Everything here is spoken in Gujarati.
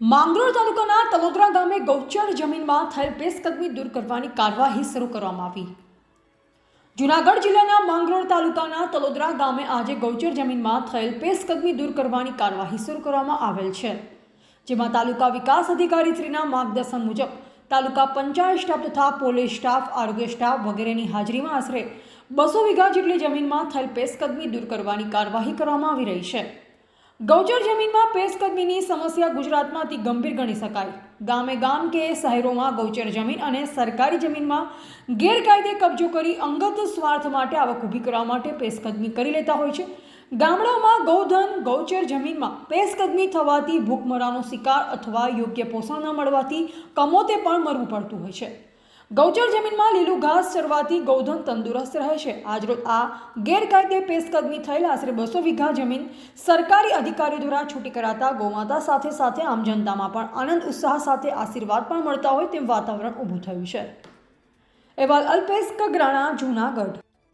માંગરોળ તાલુકાના તલોદરા ગામે ગૌચર જમીનમાં થયેલ પેસ્કદમી દૂર કરવાની કાર્યવાહી શરૂ કરવામાં આવી. જુનાગઢ જિલ્લાના માંગરોળ તાલુકાના તલોદરા ગામે આજે ગૌચર જમીનમાં થયેલ પેશકદમી દૂર કરવાની કાર્યવાહી શરૂ કરવામાં આવેલ છે, જેમાં તાલુકા વિકાસ અધિકારી શ્રીના માર્ગદર્શન મુજબ તાલુકા પંચાયત સ્ટાફ તથા પોલીસ સ્ટાફ, આરોગ્ય સ્ટાફ વગેરેની હાજરીમાં આશરે બસો વીઘા જેટલી જમીનમાં થયેલ પેશકદમી દૂર કરવાની કાર્યવાહી કરવામાં આવી રહી છે. ગૌચર જમીનમાં પેશકદમીની સમસ્યા ગુજરાતમાં અતિ ગંભીર ગણી શકાય. ગામે ગામ કે શહેરોમાં ગૌચર જમીન અને સરકારી જમીનમાં ગેરકાયદે કબજો કરી અંગત સ્વાર્થ માટે આવક ઊભી કરવા માટે પેશકદમી કરી લેતા હોય છે. ગામડાઓમાં ગૌધન ગૌચર જમીનમાં પેશકદમી થવાથી ભૂખમરાનો શિકાર અથવા યોગ્ય પોષણ ન મળવાથી કમોતે પણ મરવું પડતું હોય છે. ગૌચર જમીનમાં લીલું ઘાસ ચરવાથી ગૌધન તંદુરસ્ત રહે છે. આજરોજ આ ગેરકાયદે પેશકદમી થયેલ આશરે બસો વીઘા જમીન સરકારી અધિકારીઓ દ્વારા છૂટી કરાતા ગૌમાતા સાથે સાથે આમ જનતામાં પણ આનંદ, ઉત્સાહ સાથે આશીર્વાદ પણ મળતા હોય તેમ વાતાવરણ ઊભું થયું છે. અહેવાલ અલ્પેશ કગરાણા, જૂનાગઢ.